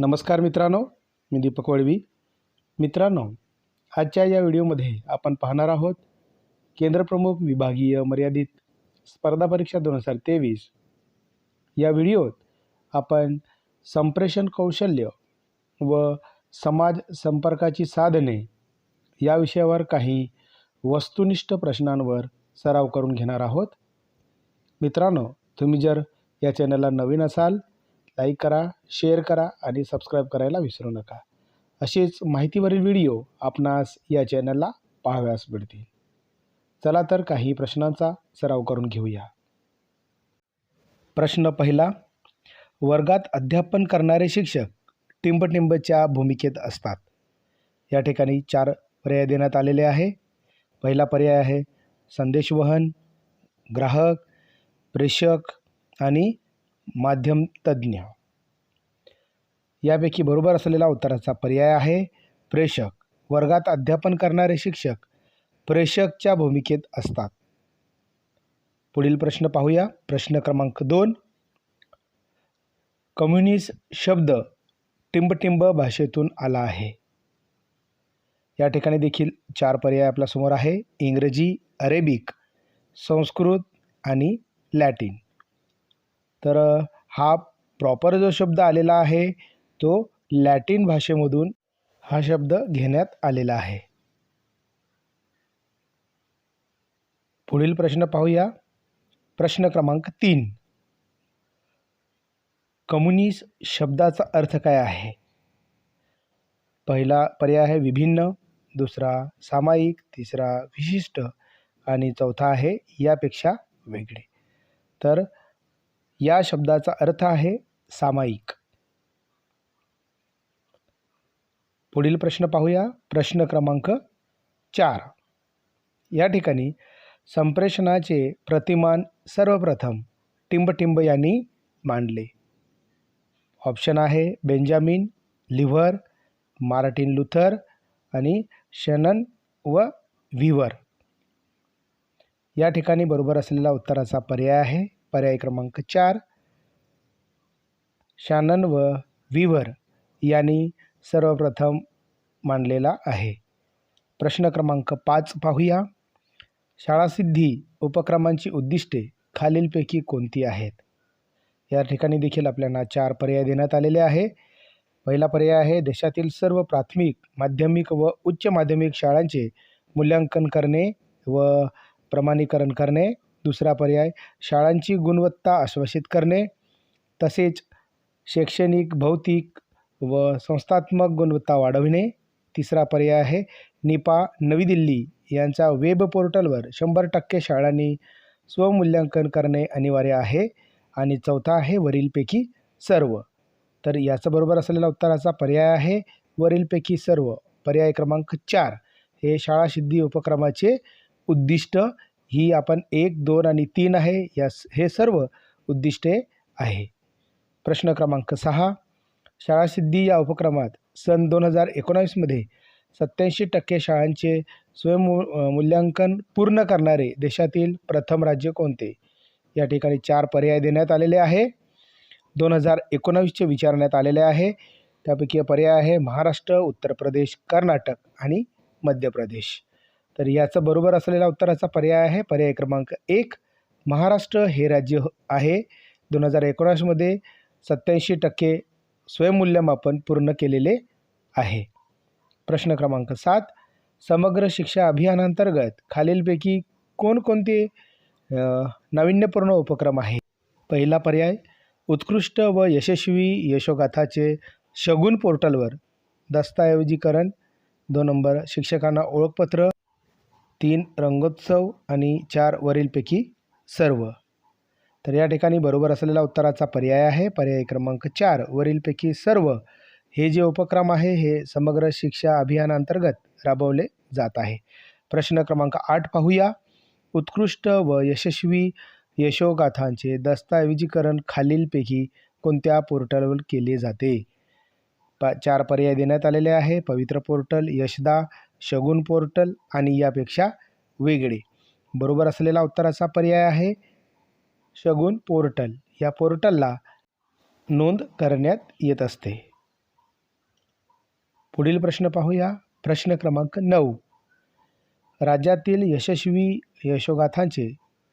नमस्कार मित्रांनो मी दीपक वळवी. मित्रांनो आजच्या या व्हिडिओमध्ये आपण पाहणार आहोत केंद्रप्रमुख विभागीय मर्यादित स्पर्धा परीक्षा दोन हजार तेवीस. या व्हिडिओत आपण संप्रेषण कौशल्य व समाज संपर्काची साधने या विषयावर काही वस्तुनिष्ठ प्रश्नांवर सराव करून घेणार आहोत. मित्रांनो तुम्ही जर या चॅनलला नवीन असाल लाईक करा शेअर करा आणि सबस्क्राईब करायला विसरू नका. असेच माहितीवरील व्हिडिओ आपणास या चॅनलला पाहाव्यास मिळतील. चला तर काही प्रश्नांचा सराव करून घेऊया. प्रश्न पहिला वर्गात अध्यापन करणारे शिक्षक टिंबटिंबच्या भूमिकेत असतात. या ठिकाणी चार पर्याय देण्यात आलेले आहे. पहिला पर्याय आहे संदेशवहन ग्राहक प्रेषक आणि माध्यम तज्ज्ञ यापैकी बरोबर असलेला उत्तराचा पर्याय आहे प्रेषक. वर्गात अध्यापन करणारे शिक्षक प्रेषकच्या भूमिकेत असतात. पुढील प्रश्न पाहूया. प्रश्न क्रमांक दोन. कम्युनिस्ट शब्द टिंबटिंब भाषेतून आला आहे. या ठिकाणी देखील चार पर्याय आपल्यासमोर आहे. इंग्रजी अरेबिक संस्कृत आणि लॅटिन. तर हा प्रॉपर जो शब्द आलेला आहे तो लॅटिन भाषेमधून हा शब्द घेण्यात आलेला आहे. पुढील प्रश्न पाहूया. प्रश्न क्रमांक तीन. कम्युनिस्ट शब्दाचा अर्थ काय आहे? पहिला पर्याय आहे विभिन्न दुसरा सामायिक तिसरा विशिष्ट आणि चौथा आहे यापेक्षा वेगळे. तर या शब्दाचा अर्थ आहे सामायिक. पुढील प्रश्न पाहूया. प्रश्न क्रमांक चार. या ठिकाणी संप्रेषणाचे प्रतिमान सर्वप्रथम टिंबटिंब यांनी मांडले. ऑप्शन आहे बेंजामिन लिव्हर मार्टिन लुथर आणि शनन व व्हिवर या ठिकाणी बरोबर असलेला उत्तराचा पर्याय आहे. पर्याय क्रमांक चार. शानन व विवर यांनी सर्वप्रथम मांडलेला आहे. प्रश्न क्रमांक पाच पाहूया. शाळासिद्धी उपक्रमांची उद्दिष्टे खालीलपैकी कोणती आहेत? या ठिकाणी देखील आपल्याला चार पर्याय देण्यात आलेले आहे. पहिला पर्याय आहे देशातील सर्व प्राथमिक माध्यमिक व उच्च माध्यमिक शाळांचे मूल्यांकन करणे व प्रमाणीकरण करणे. दुसरा पर्याय शाळांची गुणवत्ता आश्वासित करणे तसेच शैक्षणिक भौतिक व संस्थात्मक गुणवत्ता वाढविणे. तिसरा पर्याय आहे निपा नवी दिल्ली यांचा वेब पोर्टलवर शंभर टक्के शाळांनी स्वमूल्यांकन करणे अनिवार्य आहे. आणि चौथा आहे वरीलपैकी सर्व. तर याचं बरोबर असलेला उत्तराचा पर्याय आहे वरीलपैकी सर्व. पर्याय क्रमांक चार हे शाळा सिद्धी उपक्रमाचे उद्दिष्ट ही आपण एक दोन आणि तीन आहे या हे सर्व उद्दिष्टे आहे. प्रश्न क्रमांक सहा शाळासिद्धी या उपक्रमात सन दोन हजार एकोणावीसमध्ये सत्याऐंशी टक्के शाळांचे स्वयं मूल्यांकन पूर्ण करणारे देशातील प्रथम राज्य कोणते? या ठिकाणी चार पर्याय देण्यात आलेले आहे. दोन हजार एकोणावीसचे विचारण्यात आलेले आहे. त्यापैकी पर्याय आहे महाराष्ट्र उत्तर प्रदेश कर्नाटक आणि मध्य प्रदेश. तर याचं बरोबर असलेला उत्तराचा पर्याय आहे. पर्याय क्रमांक एक महाराष्ट्र हे राज्य हो, आहे. दोन हजार एकोणासमध्ये सत्याऐंशी टक्के स्वयंमूल्यमापन पूर्ण केलेले आहे. प्रश्न क्रमांक सात समग्र शिक्षा अभियानांतर्गत खालीलपैकी कोणकोणते नाविन्यपूर्ण उपक्रम आहे पहिला पर्याय उत्कृष्ट व यशस्वी यशोगाथाचे शगुन पोर्टलवर दस्तऐवजीकरण. दोन नंबर शिक्षकांना ओळखपत्र तीन रंगोत्सव आणि चार वरीलपैकी सर्व. तर या ठिकाणी बरोबर असलेला उत्तराचा पर्याय आहे. पर्याय क्रमांक चार वरीलपैकी सर्व. हे जे उपक्रम आहे हे समग्र शिक्षा अभियानांतर्गत राबवले जात आहे. प्रश्न क्रमांक आठ पाहूया. उत्कृष्ट व यशस्वी यशोगाथांचे दस्तऐवजीकरण खालीलपैकी कोणत्या पोर्टलवर केले जाते? प चार पर्याय देण्यात आलेले आहे. पवित्र पोर्टल यशदा शगुन पोर्टल आणि यापेक्षा वेगळे. बरोबर असलेला उत्तराचा पर्याय आहे शगुन पोर्टल. या पोर्टलला नोंद करण्यात येत असते. पुढील प्रश्न पाहूया. प्रश्न क्रमांक नऊ. राज्यातील यशस्वी यशोगाथांचे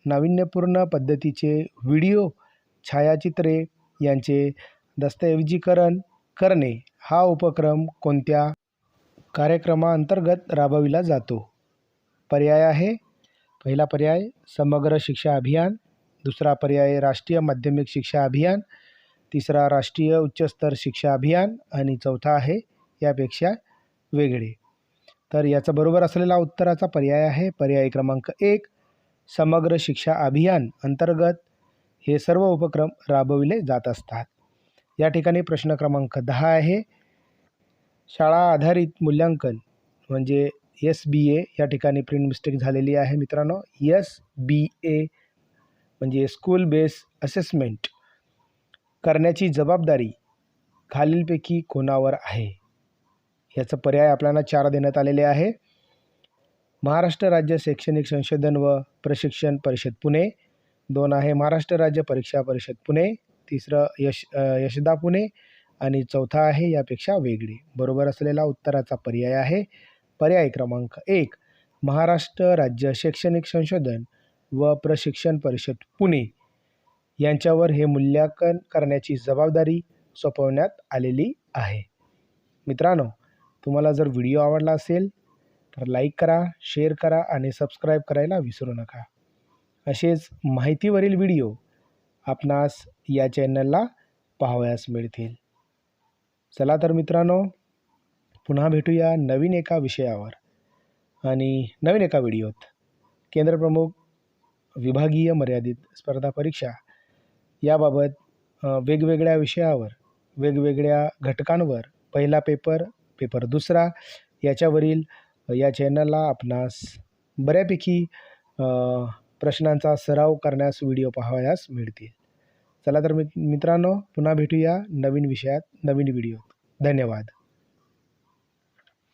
नाविन्यपूर्ण पद्धतीचे व्हिडिओ छायाचित्रे यांचे दस्तऐवजीकरण करणे हा उपक्रम कोणत्या कार्यक्रमाअंतर्गत राबविला जातो. पर्याय आहे. पहिला पर्याय समग्र शिक्षा अभियान. दुसरा पर्याय राष्ट्रीय माध्यमिक शिक्षा अभियान. तिसरा राष्ट्रीय उच्चस्तर शिक्षा अभियान. आणि चौथा आहे यापेक्षा वेगळे. तर याचा बरोबर असलेला उत्तराचा पर्याय आहे. पर्याय क्रमांक एक समग्र शिक्षा अभियान अंतर्गत हे सर्व उपक्रम राबविले जात असतात. या ठिकाणी प्रश्न क्रमांक दहा आहे. शाळा आधारित मूल्यांकन म्हणजे एस बी ए या ठिकाणी प्रिंट मिस्टेक झालेली आहे मित्रांनो. एस बी ए म्हणजे स्कूल बेस असेसमेंट करण्याची जबाबदारी खालीलपैकी कोणावर आहे? याचं पर्याय आपल्याला चार देण्यात आलेले आहे. महाराष्ट्र राज्य शैक्षणिक संशोधन व प्रशिक्षण परिषद पुणे. दोन आहे महाराष्ट्र राज्य परीक्षा परिषद पुणे. तिसरं यश यशदा पुणे. आणि चौथा आहे यापेक्षा वेगळी. बरोबर असलेला उत्तराचा पर्याय आहे पर्याय क्रमांक एक महाराष्ट्र राज्य शैक्षणिक संशोधन व प्रशिक्षण परिषद पुणे. यांच्यावर हे मूल्यांकन करण्याची जबाबदारी सोपवण्यात आलेली आहे. मित्रांनो तुम्हाला जर व्हिडिओ आवडला असेल तर लाईक करा शेअर करा आणि सबस्क्राईब करायला विसरू नका. असेच माहितीवरील व्हिडिओ आपणास या चॅनलला पाहावयास मिळतील. चला तर मित्रांनो पुन्हा भेटूया नवीन एका विषयावर आणि नवीन एका व्हिडिओत. केंद्रप्रमुख विभागीय मर्यादित स्पर्धा परीक्षा याबाबत वेगवेगळ्या विषयावर वेगवेगळ्या घटकांवर पहिला पेपर पेपर दुसरा याच्यावरील या चॅनलला आपणास बऱ्यापैकी प्रश्नांचा सराव करण्यास व्हिडिओ पाहावयास मिळतील. चला तर मित्रांनो पुन्हा भेटूया नवीन विषयात नवीन व्हिडिओ धन्यवाद.